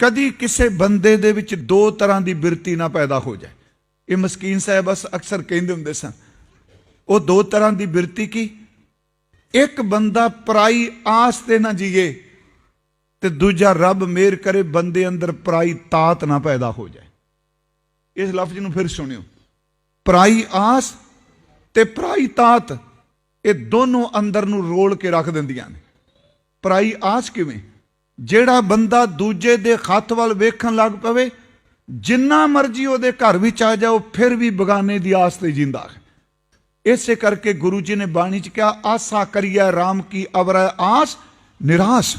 ਕਦੀ ਕਿਸੇ ਬੰਦੇ ਦੇ ਵਿੱਚ ਦੋ ਤਰ੍ਹਾਂ ਦੀ ਬਿਰਤੀ ਨਾ ਪੈਦਾ ਹੋ ਜਾਏ। ਇਹ ਮਸਕੀਨ ਸਾਹਿਬ ਬਸ ਅਕਸਰ ਕਹਿੰਦੇ ਹੁੰਦੇ ਸਨ। ਉਹ ਦੋ ਤਰ੍ਹਾਂ ਦੀ ਬਿਰਤੀ ਕੀ? ਇੱਕ ਬੰਦਾ ਪਰਾਈ ਆਸ ਤੇ ਨਾ ਜੀਏ ਤੇ ਦੂਜਾ ਰੱਬ ਮੇਰ ਕਰੇ ਬੰਦੇ ਅੰਦਰ ਪਰਾਈ ਤਾਤ ਨਾ ਪੈਦਾ ਹੋ ਜਾਏ। ਇਸ ਲਫ਼ਜ਼ ਨੂੰ ਫਿਰ ਸੁਣਿਓ। ਪਰਾਈ ਆਸ ਤੇ ਪਰਾਈ ਤਾਤ, ਇਹ ਦੋਨੋਂ ਅੰਦਰ ਨੂੰ ਰੋਲ ਕੇ ਰੱਖ ਦਿੰਦੀਆਂ ਨੇ। ਪਰਾਈ ਆਸ ਕਿਵੇਂ? ਜਿਹੜਾ ਬੰਦਾ ਦੂਜੇ ਦੇ ਖੱਤ ਵੱਲ ਵੇਖਣ ਲੱਗ ਪਵੇ, ਜਿੰਨਾ ਮਰਜ਼ੀ ਉਹਦੇ ਘਰ ਵਿੱਚ ਆ ਜਾਓ, ਫਿਰ ਵੀ ਬਗਾਨੇ ਦੀ ਆਸ ਤੇ ਜਿੰਦਾ ਹੈ। ਇਸੇ ਕਰਕੇ ਗੁਰੂ ਜੀ ਨੇ ਬਾਣੀ ਚ ਕਿਹਾ, ਆਸਾ ਕਰੀਏ RAM ਕੀ ਅਵਰੈ ਆਸ, ਨਿਰਾਸ਼।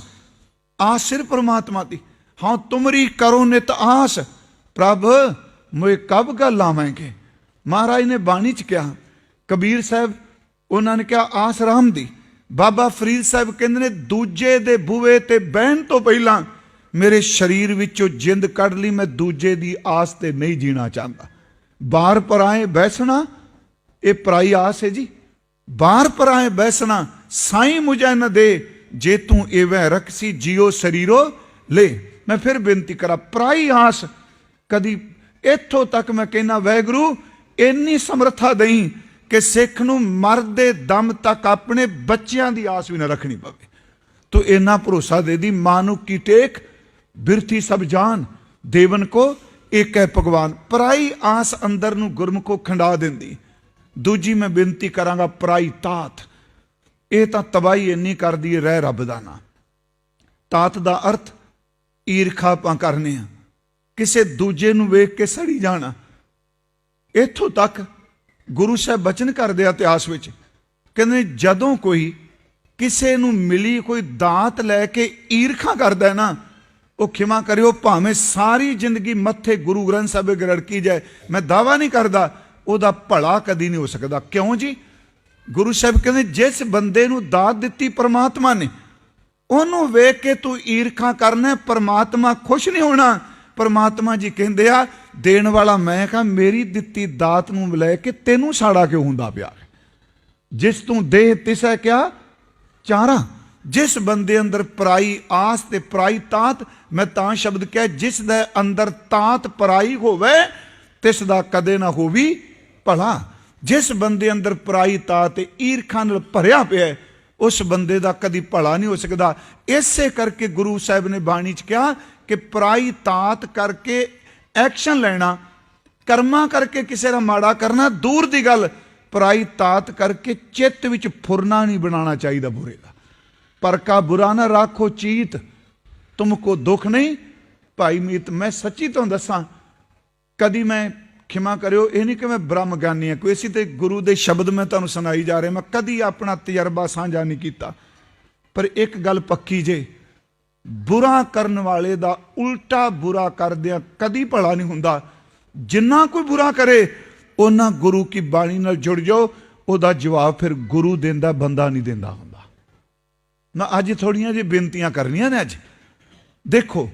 ਆਸ ਸਿਰ ਪਰਮਾਤਮਾ ਦੀ। ਹਾਂ, ਤੁਮਰੀ ਕਰੋ ਨਿਤ ਆਸ। ਪ੍ਰਭ ਮੋਏ ਕਬ ਗੱਲ ਲਾਵਾਂਗੇ? ਮਹਾਰਾਜ ਨੇ ਬਾਣੀ ਚ ਕਿਹਾ, ਕਬੀਰ ਸਾਹਿਬ, ਉਹਨਾਂ ਨੇ ਕਿਹਾ, ਆਸ ਰਾਮ ਦੀ। ਬਾਬਾ ਫਰੀਦ ਸਾਹਿਬ ਕਹਿੰਦੇ ਨੇ, ਦੂਜੇ ਦੇ ਬੂਵੇ ਤੇ ਬਹਿਣ ਤੋਂ ਪਹਿਲਾਂ ਮੇਰੇ ਸਰੀਰ ਵਿੱਚੋਂ ਜਿੰਦ ਕੱਢ ਲਈ, ਮੈਂ ਦੂਜੇ ਦੀ ਆਸ ਤੇ ਨਹੀਂ ਜੀਣਾ ਚਾਹੁੰਦਾ। ਬਾਹਰ ਪਰਾਏ ਬੈਸਣਾ ਇਹ ਪਰਾਈ ਆਸ ਹੈ ਜੀ। ਬਾਹਰ ਪਰਾਏ ਬੈਸਣਾ ਸਾਈ ਮੁਝੈ ਨਾ ਦੇ, ਜੇ ਤੂੰ ਐਵੇਂ ਰਖਸੀ ਜਿਉ ਸਰੀਰੋ, ਲੈ, ਮੈਂ ਫਿਰ ਬੇਨਤੀ ਕਰਾਂ, ਪਰਾਈ ਆਸ ਕਦੀ ਇੱਥੋਂ ਤੱਕ ਮੈਂ ਕਹਿੰਨਾ ਵੈਗਰੂ, ਇੰਨੀ ਸਮਰੱਥਾ ਦੇਈ ਕਿ ਸਿੱਖ ਨੂੰ ਮਰਦੇ ਦਮ ਤੱਕ ਆਪਣੇ ਬੱਚਿਆਂ ਦੀ ਆਸ ਵੀ ਨਾ ਰੱਖਣੀ ਪਵੇ। ਤੂੰ ਇੰਨਾ ਭਰੋਸਾ ਦੇ ਦੀ, ਮਾਂ ਨੂੰ ਕੀ ਟੇਕ? ਬਿਰਥੀ ਸਭ ਜਾਨ, ਦੇਵਨ ਕੋ, ਇੱਕ ਹੈ ਭਗਵਾਨ। ਪਰਾਈ ਆਸ ਅੰਦਰ ਨੂੰ ਗੁਰਮੁਖੋ ਖੰਡਾ ਦਿੰਦੀ। ਦੂਜੀ ਮੈਂ ਬੇਨਤੀ ਕਰਾਂਗਾ, ਪਰਾਈ ਤਾਤ। ਇਹ ਤਾਂ ਤਬਾਈ ਇੰਨੀ ਕਰਦੀ ਹੈ ਰਹਿ ਰੱਬ ਦਾ ਨਾ। ਤਾਤ ਦਾ ਅਰਥ, ਈਰਖਾ ਆਪਾਂ ਕਰਨੇ ਆ। ਕਿਸੇ ਦੂਜੇ ਨੂੰ ਵੇਖ ਕੇ ਸੜੀ ਜਾਣਾ। ਇੱਥੋਂ ਤੱਕ ਗੁਰੂ ਸਾਹਿਬ ਬਚਨ ਕਰਦੇ ਆ ਇਤਿਹਾਸ ਵਿੱਚ। ਕਹਿੰਦੇ ਜਦੋਂ ਕੋਈ ਕਿਸੇ ਨੂੰ ਮਿਲੀ ਕੋਈ ਦਾਤ ਲੈ ਕੇ ਈਰਖਾ ਕਰਦਾ ਹੈ ਨਾ, ਉਹ ਖਿਮਾ ਕਰਿਓ, ਭਾਵੇਂ ਸਾਰੀ ਜ਼ਿੰਦਗੀ ਮੱਥੇ ਗੁਰੂ ਗ੍ਰੰਥ ਸਾਹਿਬ ਅੱਗੇ ਰੜਕੀ ਜਾਏ, ਮੈਂ ਦਾਵਾ ਨਹੀਂ ਕਰਦਾ, ਉਹਦਾ ਭਲਾ ਕਦੀ ਨਹੀਂ ਹੋ ਸਕਦਾ। ਕਿਉਂ ਜੀ? ਗੁਰੂ ਸਾਹਿਬ ਕਹਿੰਦੇ, ਜਿਸ ਬੰਦੇ ਨੂੰ ਦਾਤ ਦਿੱਤੀ ਪ੍ਰਮਾਤਮਾ ਨੇ, ਉਹਨੂੰ ਵੇਖ ਕੇ ਤੂੰ ਈਰਖਾ ਕਰਨਾ, ਪਰਮਾਤਮਾ ਖੁਸ਼ ਨਹੀਂ ਹੋਣਾ। ਪਰਮਾਤਮਾ ਜੀ ਕਹਿੰਦੇ ਆ, ਦੇਣ ਵਾਲਾ ਮੈਂ ਕਹਾਂ, ਮੇਰੀ ਦਿੱਤੀ ਦਾਤ ਨੂੰ ਲੈ ਕੇ ਤੈਨੂੰ ਸਾੜਾ ਕਿਉਂ ਹੁੰਦਾ ਪਿਆ? ਜਿਸ ਤੂੰ ਦੇਹ ਤਿਸੈ ਕਿਆ? ਚਾਰਾ। ਜਿਸ ਬੰਦੇ ਅੰਦਰ ਪਰਾਈ ਆਸ ਤੇ ਪਰਾਈ ਤਾਤ, ਮੈਂ ਤਾਂ ਸ਼ਬਦ ਕਿਹਾ, ਜਿਸ ਦੇ ਅੰਦਰ ਤਾਤ ਪਰਾਈ ਹੋਵੇ, ਤਿਸ ਦਾ ਕਦੇ ਨਾ ਹੋਵੀ ਭਲਾ। ਜਿਸ ਬੰਦੇ ਅੰਦਰ ਪਰਾਈ ਤਾਤ ਤੇ ਈਰਖਾ ਨਾਲ ਭਰਿਆ ਪਿਆ ਉਸ ਬੰਦੇ ਦਾ ਕਦੀ ਭਲਾ ਨਹੀਂ ਹੋ ਸਕਦਾ। ਇਸੇ ਕਰਕੇ ਗੁਰੂ ਸਾਹਿਬ ਨੇ ਬਾਣੀ ਚ ਕਿਹਾ ਕਿ ਪਰਾਈ ਤਾਤ ਕਰਕੇ ਐਕਸ਼ਨ ਲੈਣਾ, ਕਰਮਾਂ ਕਰਕੇ ਕਿਸੇ ਦਾ ਮਾੜਾ ਕਰਨਾ, ਦੂਰ ਦੀ ਗੱਲ, ਪਰਾਈ ਤਾਤ ਕਰਕੇ ਚਿੱਤ ਵਿੱਚ ਫੁਰਨਾ ਨਹੀਂ ਬਣਾਉਣਾ ਚਾਹੀਦਾ ਬੁਰੇ ਦਾ। ਪਰ ਕਾ ਬੁਰਾ ਨਾ ਰੱਖੋ ਚੀਤ ਤੁਮਕੋ ਦੁੱਖ ਨਹੀਂ। ਭਾਈ ਮੀਤ, ਮੈਂ ਸੱਚੀ ਤੁਹਾਨੂੰ ਦੱਸਾਂ, ਕਦੀ ਮੈਂ ਖਿਮਾ ਕਰਿਓ, ਇਹ ਨਹੀਂ ਕਿ ਮੈਂ ਬ੍ਰਹਮ ਗਿਆਨੀ ਹਾਂ, ਕੋਈ ਅਸੀਂ ਤੇ ਗੁਰੂ ਦੇ ਸ਼ਬਦ ਮੈਂ ਤੁਹਾਨੂੰ ਸੁਣਾਈ ਜਾ ਰਿਹਾ, ਮੈਂ ਕਦੀ ਆਪਣਾ ਤਜਰਬਾ ਸਾਂਝਾ ਨਹੀਂ ਕੀਤਾ। ਪਰ ਇੱਕ ਗੱਲ ਪੱਕੀ ਜੇ ਬੁਰਾ ਕਰਨ ਵਾਲੇ ਦਾ ਉਲਟਾ ਬੁਰਾ ਕਰਦਿਆਂ ਕਦੀ ਭਲਾ ਨਹੀਂ ਹੁੰਦਾ। ਜਿੰਨਾ ਕੋਈ ਬੁਰਾ ਕਰੇ ਉਹਨਾਂ ਗੁਰੂ ਕੀ ਬਾਣੀ ਨਾਲ ਜੁੜ ਜਾਓ, ਉਹਦਾ ਜਵਾਬ ਫਿਰ ਗੁਰੂ ਦਿੰਦਾ, ਬੰਦਾ ਨਹੀਂ ਦਿੰਦਾ ਹੁੰਦਾ। ਮੈਂ ਅੱਜ ਥੋੜੀਆਂ ਜਿਹੀ ਬੇਨਤੀਆਂ ਕਰਨੀਆਂ ਨੇ ਅੱਜ। ਦੇਖੋ,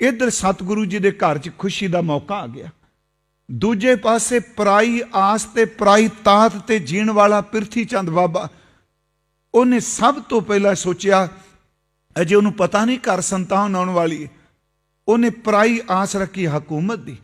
ਇਧਰ ਸਤਿਗੁਰੂ ਜੀ ਦੇ ਘਰ 'ਚ ਖੁਸ਼ੀ ਦਾ ਮੌਕਾ ਆ ਗਿਆ। ਦੂਜੇ ਪਾਸੇ ਪਰਾਈ ਆਸ ਤੇ ਪਰਾਈ ਤਾਤ ਤੇ ਜੀਣ ਵਾਲਾ ਪਿਰਥੀ ਚੰਦ ਬਾਬਾ, ਉਹਨੇ ਸਭ ਤੋਂ ਪਹਿਲਾਂ ਸੋਚਿਆ ਅਜੇ ਉਹਨੂੰ ਪਤਾ ਨਹੀਂ ਘਰ ਸੰਤਾਨ ਆਉਣ ਵਾਲੀ ਹੈ। ਉਹਨੇ ਪਰਾਈ ਆਸ ਰੱਖੀ ਹਕੂਮਤ ਦੀ।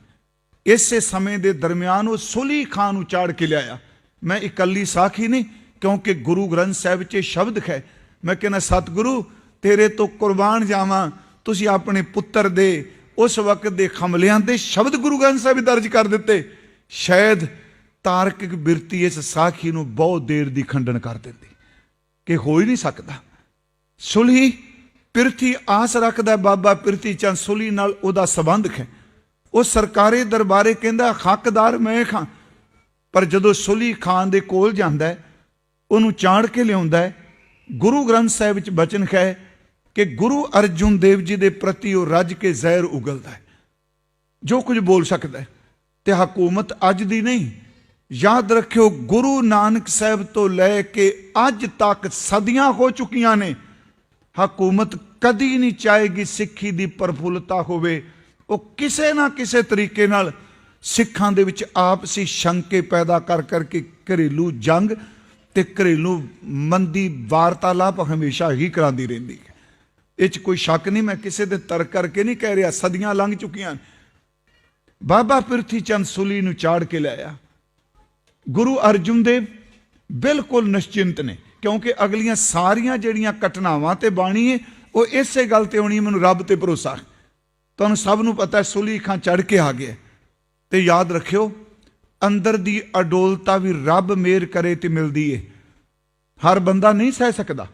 ਇਸੇ ਸਮੇਂ ਦੇ ਦਰਮਿਆਨ ਉਹ ਸੁਲੀ ਖਾਨ ਨੂੰ ਚਾੜ ਕੇ ਲਿਆਇਆ। ਮੈਂ ਇਕੱਲੀ ਸਾਖੀ ਨਹੀਂ, ਕਿਉਂਕਿ ਗੁਰੂ ਗ੍ਰੰਥ ਸਾਹਿਬ 'ਚ ਇਹ ਸ਼ਬਦ ਹੈ। ਮੈਂ ਕਹਿੰਦਾ, ਸਤਿਗੁਰੂ, ਤੇਰੇ ਤੋਂ ਕੁਰਬਾਨ ਜਾਵਾਂ। ਤੁਸੀਂ ਆਪਣੇ ਪੁੱਤਰ ਦੇ ਉਸ ਵਕਤ ਦੇ ਖਮਲਿਆਂ ਦੇ ਸ਼ਬਦ ਗੁਰੂ ਗ੍ਰੰਥ ਸਾਹਿਬ ਦਰਜ ਕਰ ਦਿੱਤੇ। ਸ਼ਾਇਦ ਤਾਰਕਿਕ ਬਿਰਤੀ ਇਸ ਸਾਖੀ ਨੂੰ ਬਹੁਤ ਦੇਰ ਦੀ ਖੰਡਨ ਕਰ ਦਿੰਦੀ। ਕਿ ਹੋ ਹੀ ਨਹੀਂ ਸਕਦਾ। ਸੁਲਹੀ ਪਿਰਥੀ ਆਸ ਰੱਖਦਾ ਬਾਬਾ ਪਿਰਥੀ ਚੰਦ ਸੁਲੀ ਨਾਲ ਉਹਦਾ ਸਬੰਧ ਹੈ। ਉਹ ਸਰਕਾਰੀ ਦਰਬਾਰੇ ਕਹਿੰਦਾ, ਹੱਕਦਾਰ ਮੈਂ ਖਾਂ। ਪਰ ਜਦੋਂ ਸੁਲੀ ਖਾਨ ਦੇ ਕੋਲ ਜਾਂਦਾ ਉਹਨੂੰ ਚਾੜ ਕੇ ਲਿਆਉਂਦਾ ਗੁਰੂ ਗ੍ਰੰਥ ਸਾਹਿਬ ਵਿੱਚ ਬਚਨ ਹੈ ਕਿ ਗੁਰੂ ਅਰਜੁਨ ਦੇਵ ਜੀ ਦੇ ਪ੍ਰਤੀ ਉਹ ਰੱਜ ਕੇ ਜ਼ਹਿਰ ਉਗਲਦਾ ਹੈ। ਜੋ ਕੁਝ ਬੋਲ ਸਕਦਾ ਹੈ, ਤੇ ਹਕੂਮਤ ਅੱਜ ਦੀ ਨਹੀਂ। ਯਾਦ ਰੱਖਿਓ, ਗੁਰੂ ਨਾਨਕ ਸਾਹਿਬ ਤੋਂ ਲੈ ਕੇ ਅੱਜ ਤੱਕ ਸਦੀਆਂ ਹੋ ਚੁੱਕੀਆਂ ਨੇ। ਹਕੂਮਤ ਕਦੀ ਨਹੀਂ ਚਾਹੇਗੀ ਸਿੱਖੀ ਦੀ ਪ੍ਰਫੁੱਲਤਾ ਹੋਵੇ। ਉਹ ਕਿਸੇ ਨਾ ਕਿਸੇ ਤਰੀਕੇ ਨਾਲ ਸਿੱਖਾਂ ਦੇ ਵਿੱਚ ਆਪਸੀ ਸ਼ੰਕੇ ਪੈਦਾ ਕਰ ਕਰਕੇ ਘਰੇਲੂ ਜੰਗ ਤੇ ਘਰੇਲੂ ਮੰਦੀ ਵਾਰਤਾਲਾਪ ਹਮੇਸ਼ਾ ਹੀ ਕਰਾਂਦੀ ਰਹਿੰਦੀ ਹੈ। ਇਹ 'ਚ ਕੋਈ ਸ਼ੱਕ ਨਹੀਂ, ਮੈਂ ਕਿਸੇ ਦੇ ਤਰਕ ਕਰਕੇ ਨਹੀਂ ਕਹਿ ਰਿਹਾ, ਸਦੀਆਂ ਲੰਘ ਚੁੱਕੀਆਂ ਬਾਬਾ ਪ੍ਰਿਥੀ ਚੰਦ ਸੁਲੀ ਨੂੰ ਚਾੜ ਕੇ ਲਿਆਇਆ ਗੁਰੂ ਅਰਜੁਨ ਦੇਵ ਬਿਲਕੁਲ ਨਿਸ਼ਚਿੰਤ ਨੇ। ਕਿਉਂਕਿ ਅਗਲੀਆਂ ਸਾਰੀਆਂ ਜਿਹੜੀਆਂ ਘਟਨਾਵਾਂ ਤੇ ਬਾਣੀ ਹੈ ਉਹ ਇਸੇ ਗੱਲ ਤੇ ਹੋਣੀ ਮੈਨੂੰ ਰੱਬ ਤੇ ਭਰੋਸਾ ਤੁਹਾਨੂੰ ਸਭ ਨੂੰ ਪਤਾ ਸੁਲੀ ਖਾਂ ਚੜ ਕੇ ਆ ਗਿਆ ਤੇ ਯਾਦ ਰੱਖਿਓ, ਅੰਦਰ ਦੀ ਅਡੋਲਤਾ ਵੀ ਰੱਬ ਮੇਰ ਕਰੇ ਤੇ ਮਿਲਦੀ ਏ। ਹਰ ਬੰਦਾ ਨਹੀਂ ਸਹਿ ਸਕਦਾ।